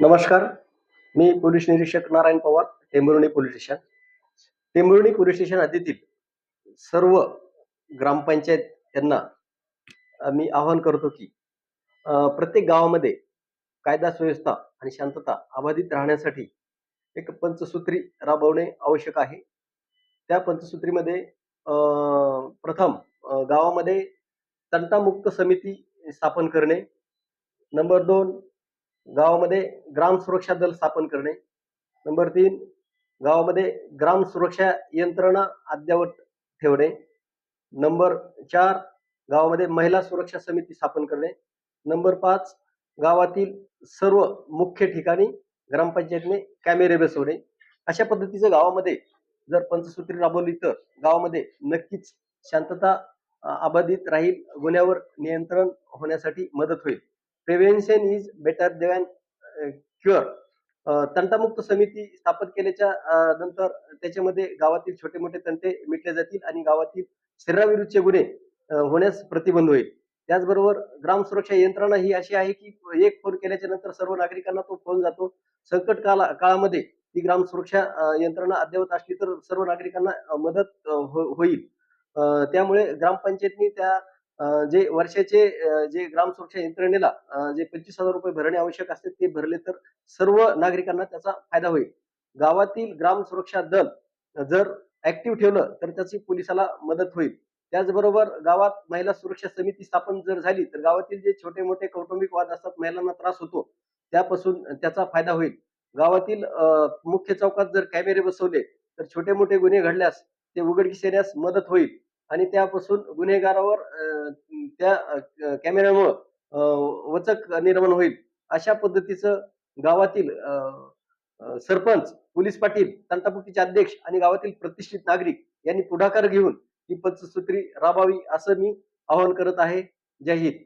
नमस्कार. मी पोलीस निरीक्षक Narayan Pawar Tembhurni police station. Tembhurni police station हद्दीतील सर्व ग्रामपंचायत यांना मी आवाहन करतो की प्रत्येक गावामध्ये कायदा सुव्यवस्था आणि शांतता अबाधित राहण्यासाठी एक पंचसूत्री राबवणे आवश्यक आहे. त्या पंचसूत्रीमध्ये प्रथम गावामध्ये तंटामुक्त समिती स्थापन करणे. नंबर दोन गावामध्ये ग्राम सुरक्षा दल स्थापन करणे. नंबर तीन गावामध्ये ग्राम सुरक्षा यंत्रणा अद्ययावत ठेवणे. नंबर चार गावामध्ये महिला सुरक्षा समिती स्थापन करणे. नंबर पाच गावातील सर्व मुख्य ठिकाणी ग्रामपंचायतीने कॅमेरे बसवणे. अशा पद्धतीचं गावामध्ये जर पंचसूत्री राबवली तर गावामध्ये नक्कीच शांतता अबाधित राहील गुन्ह्यावर नियंत्रण होण्यासाठी मदत होईल. Prevention is better than cure तंटामुक्त समिती स्थापन केल्याच्यानंतर त्याच्यामध्ये गावातील छोटे मोठे तंटे मिटले जातील आणि गावातील शरीराविरुद्धचे गुन्हे होण्यास प्रतिबंध होईल. त्याचबरोबर ग्राम सुरक्षा यंत्रणा ही अशी आहे की एक फोन केल्याच्यानंतर सर्व नागरिकांना तो फोन जातो. संकट काला काळामध्ये ती ग्राम सुरक्षा यंत्रणा अद्ययावत असली तर सर्व नागरिकांना मदत हो- होईल. त्यामुळे ग्रामपंचायतनी त्या जे वर्षाचे जे ग्राम सुरक्षा यंत्रणेला जे पंचवीस हजार रुपये भरणे आवश्यक असते ते भरले तर सर्व नागरिकांना त्याचा फायदा होईल. गावातील ग्राम सुरक्षा दल जर ऍक्टिव्ह ठेवलं तर त्याची पोलिसाला मदत होईल. त्याचबरोबर गावात महिला सुरक्षा समिती स्थापन जर झाली तर गावातील जे छोटे मोठे कौटुंबिक वाद असतात महिलांना त्रास होतो त्यापासून त्याचा फायदा होईल. गावातील मुख्य चौकात जर कॅमेरे बसवले तर छोटे मोठे गुन्हे घडल्यास ते उघडकीस येण्यास मदत होईल. आणि त्यापासून गुन्हेगारावर त्या कॅमेऱ्यामुळं वचक निर्माण होईल अशा पद्धतीचं गावातील सरपंच पोलीस पाटील तंटापुटीचे अध्यक्ष आणि गावातील प्रतिष्ठित नागरिक यांनी पुढाकार घेऊन ही पंचसूत्री राबावी असं मी आवाहन करत आहे. जय हिंद.